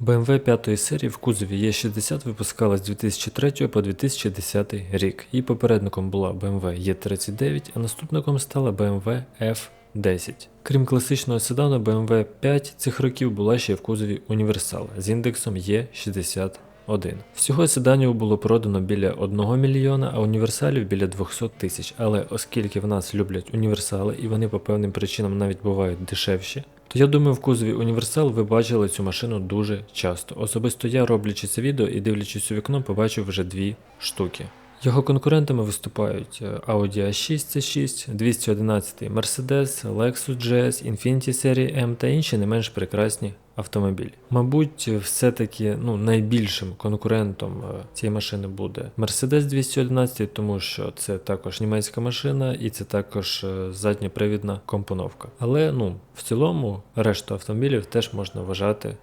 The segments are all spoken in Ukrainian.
BMW 5 серії в кузові E60 випускалась з 2003 по 2010 рік. Її попередником була BMW E39, а наступником стала BMW F10. Крім класичного седану, BMW 5 цих років була ще в кузові універсал з індексом E61. Всього седанів було продано біля 1 мільйона, а універсалів біля 200 тисяч. Але оскільки в нас люблять універсали і вони по певним причинам навіть бувають дешевші, то я думаю, в кузові універсал ви бачили цю машину дуже часто. Особисто я, роблячи це відео і дивлячись у вікно, побачив вже дві штуки. Його конкурентами виступають е, Audi A6 C6, 211 Mercedes, Lexus GS, Infiniti серії M та інші не менш прекрасні автомобілі. Мабуть, все-таки ну, найбільшим конкурентом е, цієї машини буде Mercedes 211, тому що це також німецька машина і це також е, задньопривідна компоновка. Але ну, в цілому решту автомобілів теж можна вважати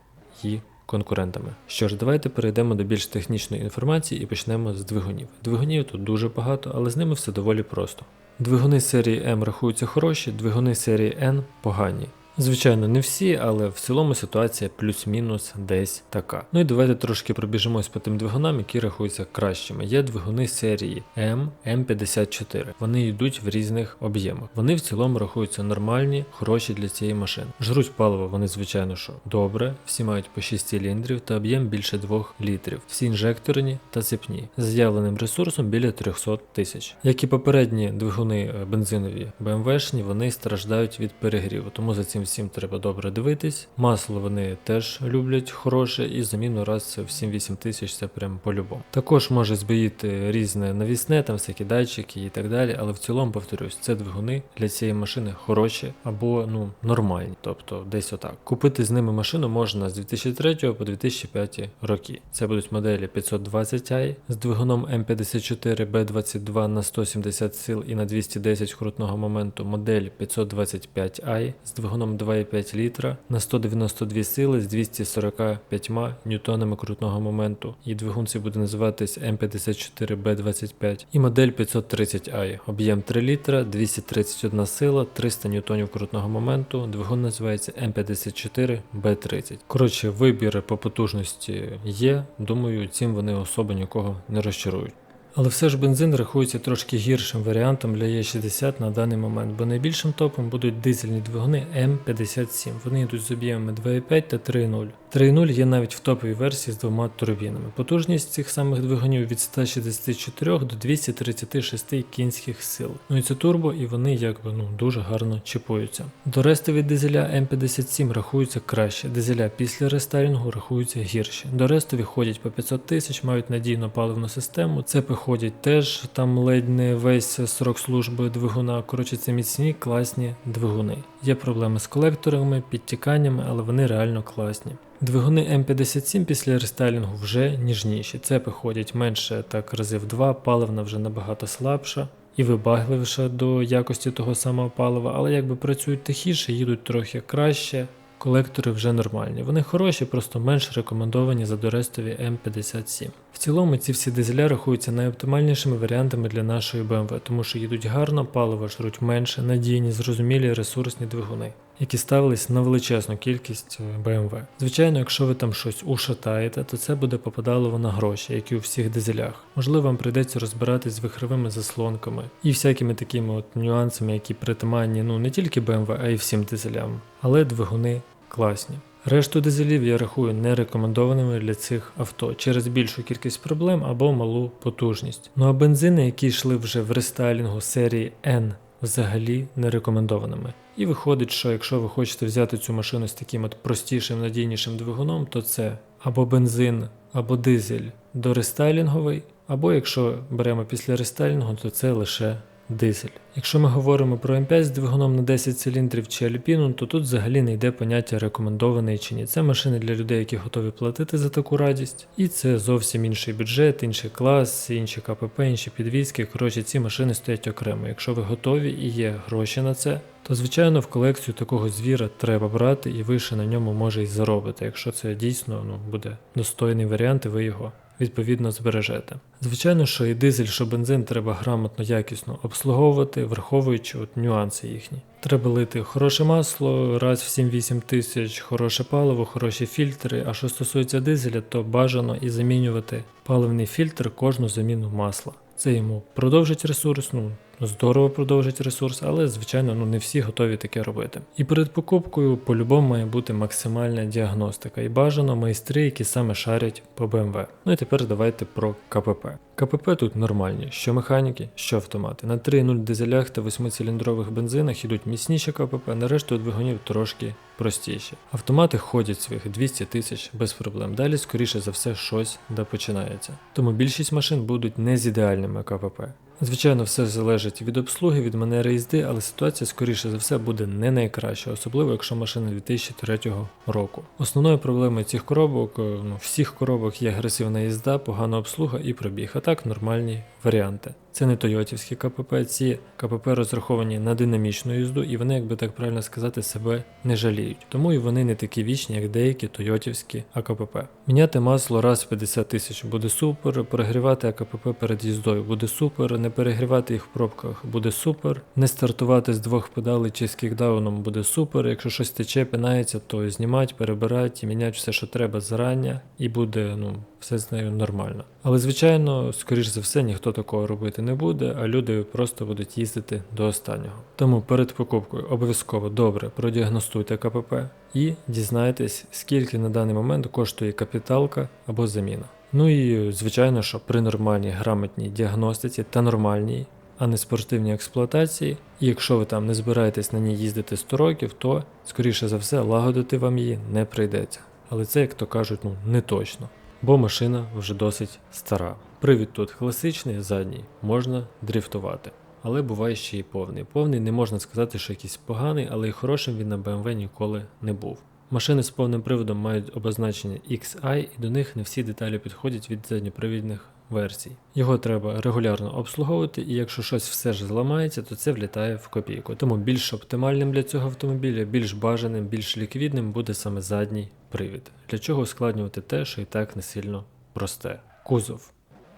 її конкурентами. Що ж, давайте перейдемо до більш технічної інформації і почнемо з двигунів. Двигунів тут дуже багато, але з ними все доволі просто. Двигуни серії М рахуються хороші, двигуни серії N погані. Звичайно, не всі, але в цілому ситуація плюс-мінус десь така. Ну і давайте трошки пробіжимось по тим двигунам, які рахуються кращими. Є двигуни серії М, М54. Вони йдуть в різних об'ємах. Вони в цілому рахуються нормальні, хороші для цієї машини. Жруть паливо вони, звичайно, що добре, всі мають по 6 циліндрів та об'єм більше 2 літрів. Всі інжекторні та цепні, з заявленим ресурсом біля 300 тисяч. Як і попередні двигуни е, бензинові БМВшні, вони страждають від перегріву, тому за цим всім треба добре дивитись. Масло вони теж люблять хороше, і заміну раз в 7-8 тисяч це прям по-любому. Також може збоїти різне навісне, там всякі датчики і так далі, але в цілому повторюсь, це двигуни для цієї машини хороші або ну нормальні, тобто десь отак. Купити з ними машину можна з 2003 по 2005 роки. Це будуть моделі 520i з двигуном М54B22 на 170 сил і на 210 крутного моменту, модель 525i з двигуном 2,5 літра на 192 сили з 245 ньютонами крутного моменту. І двигун цей буде називатись М54B25 і модель 530i. Об'єм 3 літра, 231 сила, 300 ньютонів крутного моменту. Двигун називається М54B30. Коротше, вибір по потужності є. Думаю, цим вони особо нікого не розчарують. Але все ж бензин рахується трошки гіршим варіантом для Е60 на даний момент, бо найбільшим топом будуть дизельні двигуни М57. Вони йдуть з об'ємами 2,5 та 3,0. 3.0 є навіть в топовій версії з двома турбінами. Потужність цих самих двигунів від 164 до 236 кінських сил. Ну і це турбо, і вони якби ну дуже гарно чіпуються. До рестові дизеля М57 рахуються краще, дизеля після рестайлінгу рахуються гірші. До рестові ходять по 500 тисяч, мають надійну паливну систему. Цепи ходять теж, там ледь не весь срок служби двигуна. Коротше, це міцні, класні двигуни. Є проблеми з колекторами, підтіканнями, але вони реально класні. Двигуни М57 після рестайлінгу вже ніжніші. Цепи ходять менше так разів два, паливна вже набагато слабша і вибагливіша до якості того самого палива, але якби працюють тихіше, їдуть трохи краще. Колектори вже нормальні. Вони хороші, просто менш рекомендовані за дорестові М57. В цілому ці всі дизеля рахуються найоптимальнішими варіантами для нашої BMW, тому що їдуть гарно, паливо жруть менше, надійні, зрозумілі ресурсні двигуни, які ставились на величезну кількість е, BMW. Звичайно, якщо ви там щось ушатаєте, то це буде попадало на гроші, як і у всіх дизелях. Можливо, вам прийдеться розбиратись з вихровими заслонками і всякими такими от нюансами, які притаманні ну не тільки BMW, а й всім дизелям, але двигуни класні. Решту дизелів я рахую нерекомендованими для цих авто через більшу кількість проблем або малу потужність. Ну а бензини, які йшли вже в рестайлінгу серії N, взагалі не рекомендованими. І виходить, що якщо ви хочете взяти цю машину з таким от простішим, надійнішим двигуном, то це або бензин, або дизель до рестайлінговий, або якщо беремо після рестайлінгу, то це лише дизель. Якщо ми говоримо про М5 з двигуном на 10 циліндрів чи альпіну, то тут взагалі не йде поняття рекомендований чи ні. Це машини для людей, які готові платити за таку радість. І це зовсім інший бюджет, інший клас, інші КПП, інші підвізки. Коротше, ці машини стоять окремо. Якщо ви готові і є гроші на це, то звичайно в колекцію такого звіра треба брати і ви ще на ньому може й заробити, якщо це дійсно ну, буде достойний варіант, і ви його відповідно збережете. Звичайно, що і дизель, що бензин треба грамотно, якісно обслуговувати, враховуючи от нюанси їхні. Треба лити хороше масло раз в 7-8 тисяч, хороше паливо, хороші фільтри. А що стосується дизеля, то бажано і замінювати паливний фільтр кожну заміну масла. Це йому продовжить ресурс, ну здорово продовжить ресурс, але звичайно ну не всі готові таке робити. І перед покупкою по-любому має бути максимальна діагностика і бажано майстри, які саме шарять по BMW. Ну і тепер давайте про КПП. КПП тут нормальні, що механіки, що автомати. На 3.0 дизелях та 8-циліндрових бензинах ідуть міцніші КПП, на решту двигунів трошки простіші. Автомати ходять своїх 200 тисяч без проблем. Далі, скоріше за все, щось да починається. Тому більшість машин будуть не з ідеальними КПП. Звичайно, все залежить від обслуги, від манери їзди, але ситуація, скоріше за все, буде не найкраща, особливо якщо машина 2003 року. Основною проблемою цих коробок, е, ну всіх коробок є агресивна їзда, погана обслуга і пробіг, а так нормальні варіанти. Це не тойотівські КПП, ці КПП розраховані на динамічну їзду, і вони, як би так правильно сказати, себе не жаліють. Тому і вони не такі вічні, як деякі тойотівські АКПП. Міняти масло раз в 50 тисяч буде супер, перегрівати АКПП перед їздою буде супер, не перегрівати їх в пробках буде супер, не стартувати з двох педалей чи з кікдауном буде супер. Якщо щось тече, пинається, то знімати, перебирати і міняти все, що треба зарання, і буде ну, все з нею нормально. Але звичайно, скоріш за все, ніхто такого робити не буде, а люди просто будуть їздити до останнього. Тому перед покупкою обов'язково добре продіагностуйте КПП і дізнайтесь, скільки на даний момент коштує капіталка або заміна. Ну і звичайно, що при нормальній грамотній діагностиці та нормальній, а не спортивній експлуатації, і якщо ви там не збираєтесь на ній їздити 100 років, то скоріше за все лагодити вам її не прийдеться. Але це, як то кажуть, ну не точно бо машина вже досить стара. Привід тут класичний, задній, можна дрифтувати. Але буває ще й повний. Повний не можна сказати, що якийсь поганий, але й хорошим він на BMW ніколи не був. Машини з повним приводом мають обозначення XI і до них не всі деталі підходять від задньопривідних версій. Його треба регулярно обслуговувати, і якщо щось все ж зламається, то це влітає в копійку. Тому більш оптимальним для цього автомобіля, більш бажаним, більш ліквідним буде саме задній привід. Для чого ускладнювати те, що і так не сильно просте. Кузов.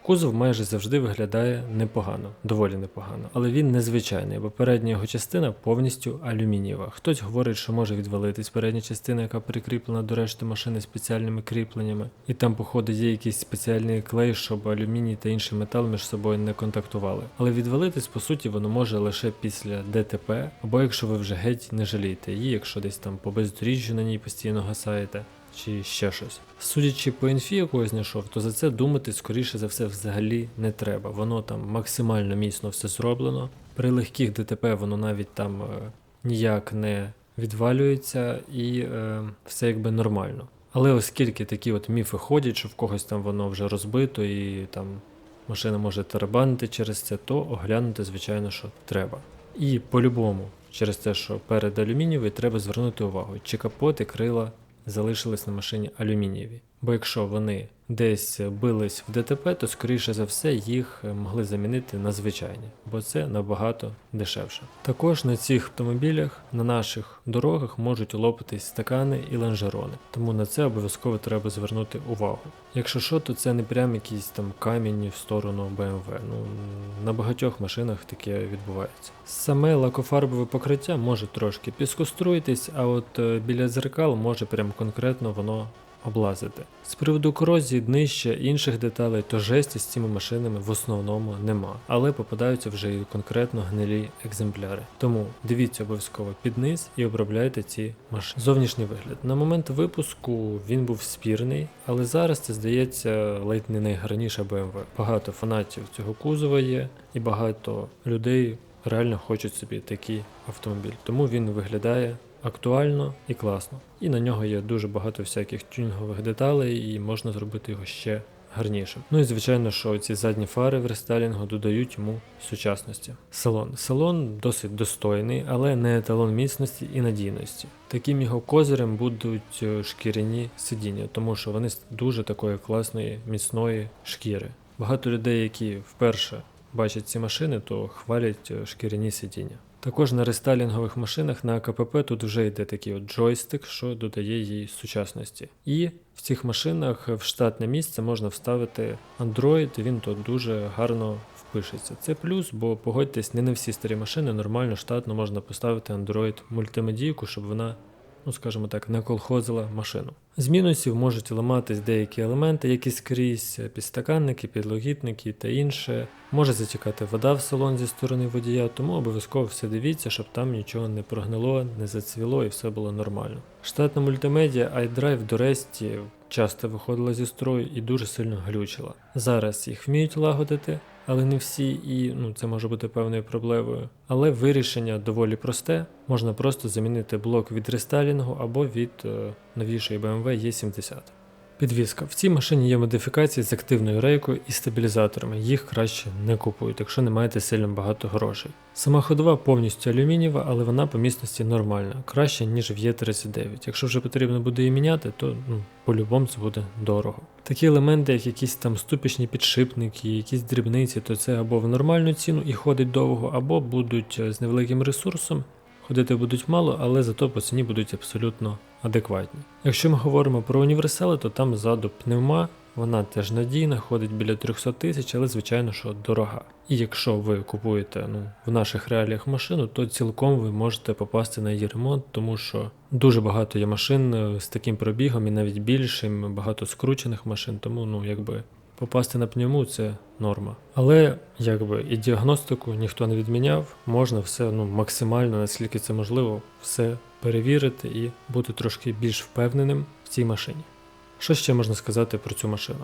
Кузов майже завжди виглядає непогано, доволі непогано, але він незвичайний, бо передня його частина повністю алюмінієва. Хтось говорить, що може відвалитись передня частина, яка прикріплена до решти машини спеціальними кріпленнями, і там, походу, є якийсь спеціальний клей, щоб алюміній та інший метал між собою не контактували. Але відвалитись, по суті, воно може лише після ДТП, або якщо ви вже геть не жалієте її, якщо десь там по бездоріжжю на ній постійно гасаєте чи ще щось. Судячи по інфі, якого знайшов, то за це думати, скоріше за все, взагалі не треба. Воно там максимально міцно все зроблено. При легких ДТП воно навіть там е, ніяк не відвалюється і е, все якби нормально. Але оскільки такі от міфи ходять, що в когось там воно вже розбито і там машина може тарабанити через це, то оглянути, звичайно, що треба. І по-любому, через те, що перед алюмінієвий, треба звернути увагу, чи капот і крила залишились на машині алюмінієві. Бо якщо вони десь бились в ДТП, то скоріше за все їх могли замінити на звичайні, бо це набагато дешевше. Також на цих автомобілях на наших дорогах можуть лопатись стакани і лонжерони, тому на це обов'язково треба звернути увагу. Якщо що, то це не прям якісь там камінь в сторону BMW. Ну на багатьох машинах таке відбувається. Саме лакофарбове покриття може трошки піскоструїтись, а от е, біля дзеркал може прям конкретно воно облазити. З приводу корозії днища інших деталей, то жесті з цими машинами в основному нема, але попадаються вже і конкретно гнилі екземпляри. Тому дивіться обов'язково під низ і обробляйте ці машини. Зовнішній вигляд. На момент випуску він був спірний, але зараз це здається ледь не найгарніша BMW. Багато фанатів цього кузова є, і багато людей реально хочуть собі такий автомобіль. Тому він виглядає актуально і класно. І на нього є дуже багато всяких тюнінгових деталей, і можна зробити його ще гарнішим. Ну і звичайно, що ці задні фари в рестайлінгу додають йому сучасності. Салон. Салон досить достойний, але не еталон міцності і надійності. Таким його козирем будуть е, шкіряні сидіння, тому що вони з дуже такої класної міцної шкіри. Багато людей, які вперше бачать ці машини, то хвалять е, шкіряні сидіння. Також на рестайлінгових машинах на КПП тут вже йде такий от джойстик, що додає їй сучасності. І в цих машинах в штатне місце можна вставити Android, він тут дуже гарно впишеться. Це плюс, бо погодьтесь, не на всі старі машини нормально штатно можна поставити Android мультимедійку, щоб вона, ну скажімо так, не колхозила машину. З мінусів можуть ламатись деякі елементи, які скрізь, підстаканники, підлогітники та інше. Може затікати вода в салон зі сторони водія, тому обов'язково все дивіться, щоб там нічого не прогнило, не зацвіло і все було нормально. Штатна мультимедіа iDrive до Ресті часто виходила зі строю і дуже сильно глючила. Зараз їх вміють лагодити, але не всі, і ну, це може бути певною проблемою. Але вирішення доволі просте. Можна просто замінити блок від рестайлінгу або від е, новішої BMW E70. Підвізка. В цій машині є модифікації з активною рейкою і стабілізаторами. Їх краще не купують, якщо не маєте сильно багато грошей. Сама ходова повністю алюмінієва, але вона по міцності нормальна, краще ніж в Е39. Якщо вже потрібно буде її міняти, то ну, по-любому це буде дорого. Такі елементи, як якісь там ступічні підшипники, якісь дрібниці, то це або в нормальну ціну і ходить довго, або будуть е, з невеликим ресурсом. Ходити будуть мало, але зато по ціні будуть абсолютно адекватні. Якщо ми говоримо про універсали, то там ззаду пневма, вона теж надійна, ходить біля 300 тисяч, але звичайно, що дорога. І якщо ви купуєте ну, в наших реаліях машину, то цілком ви можете попасти на її ремонт, тому що дуже багато є машин е, з таким пробігом і навіть більшим, багато скручених машин, тому ну якби попасти на пневму це норма. Але якби і діагностику ніхто не відміняв, можна все ну максимально, наскільки це можливо, все перевірити і бути трошки більш впевненим в цій машині. Що ще можна сказати про цю машину?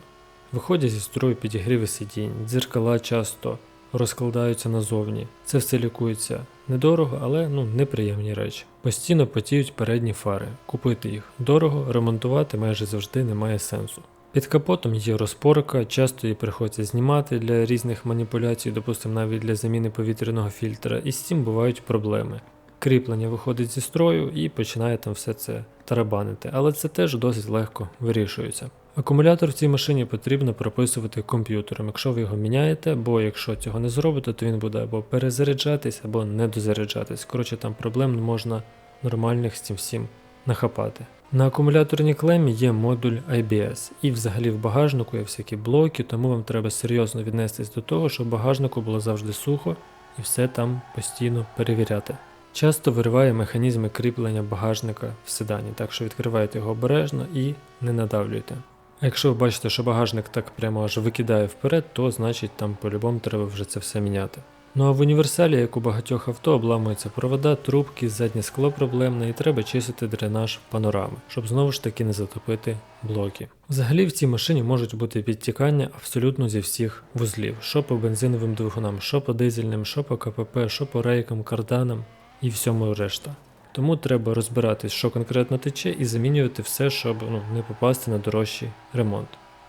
Виходять зі строю підігріви сидінь, дзеркала часто розкладаються назовні. Це все лікується недорого, але ну неприємні речі. Постійно потіють передні фари. Купити їх дорого, ремонтувати майже завжди немає сенсу. Під капотом є розпорка, часто її приходиться знімати для різних маніпуляцій, допустимо навіть для заміни повітряного фільтра, і з цим бувають проблеми. Кріплення виходить зі строю і починає там все це тарабанити, але це теж досить легко вирішується. Акумулятор в цій машині потрібно прописувати комп'ютером, якщо ви його міняєте, бо якщо цього не зробите, то він буде або перезаряджатись, або не дозаряджатись. Коротше, там проблем не можна нормальних з цим всім нахапати. На акумуляторній клемі є модуль IBS, і взагалі в багажнику є всякі блоки, тому вам треба серйозно віднестись до того, щоб в багажнику було завжди сухо і все там постійно перевіряти. Часто вириває механізми кріплення багажника в седані, так що відкриваєте його обережно і не надавлюйте. Якщо ви бачите, що багажник так прямо аж викидає вперед, то значить там по-любому треба вже це все міняти. Ну а в універсалі, як у багатьох авто, обламуються провода, трубки, заднє скло проблемне і треба чистити дренаж панорами, щоб знову ж таки не затопити блоки. Взагалі в цій машині можуть бути підтікання абсолютно зі всіх вузлів, що по бензиновим двигунам, що по дизельним, що по КПП, що по рейкам, карданам і всьому решта. Тому треба розбиратись, що конкретно тече, і замінювати все, щоб ну, не попасти на дорожчий ремонт.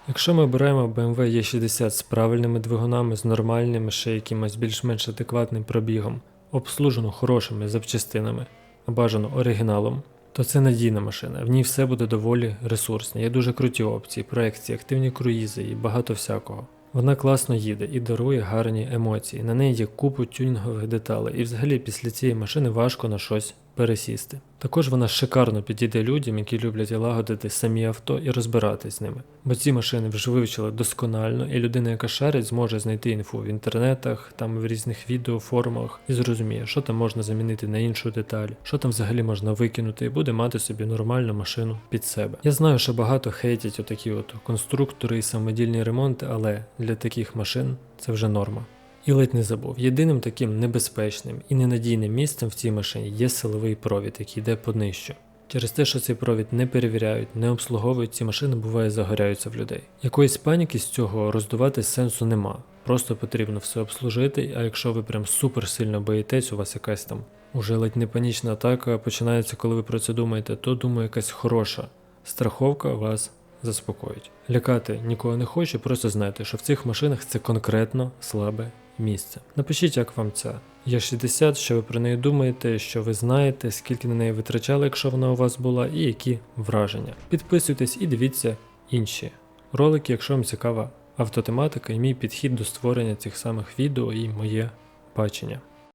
Якщо ми обираємо BMW E60 з правильними двигунами, з нормальним, ще якимось більш-менш адекватним пробігом, обслужену хорошими запчастинами, а бажано оригіналом, то це надійна машина. В ній все буде доволі ресурсне. Є дуже круті опції, проекції, активні круїзи і багато всякого. Вона класно їде і дарує гарні емоції. На неї є купу тюнінгових деталей, і взагалі після цієї машини важко на щось пересісти. Також вона шикарно підійде людям, які люблять лагодити самі авто і розбиратись з ними. Бо ці машини вже вивчили досконально, і людина, яка шарить, зможе знайти інфу в інтернетах, там в різних відео, форумах і зрозуміє, що там можна замінити на іншу деталь, що там взагалі можна викинути, і буде мати собі нормальну машину під себе. Я знаю, що багато хейтять отакі от конструктори і самодільні ремонти, але для таких машин це вже норма. І ледь не забув. Єдиним таким небезпечним і ненадійним місцем в цій машині є силовий провід, який йде по днищу. Через те, що цей провід не перевіряють, не обслуговують, ці машини буває загоряються в людей. Якоїсь паніки з цього роздувати сенсу нема. Просто потрібно все обслужити, а якщо ви прям супер сильно боїтесь, у вас якась там уже ледь не панічна атака починається, коли ви про це думаєте, то думаю, якась хороша страховка вас заспокоїть. Лякати нікого не хочу, просто знайте, що в цих машинах це конкретно слабе місце. Напишіть, як вам це. Є 60, що ви про неї думаєте, що ви знаєте, скільки на неї витрачали, якщо вона у вас була, і які враження. Підписуйтесь і дивіться інші ролики, якщо вам цікава автотематика і мій підхід до створення цих самих відео і моє бачення.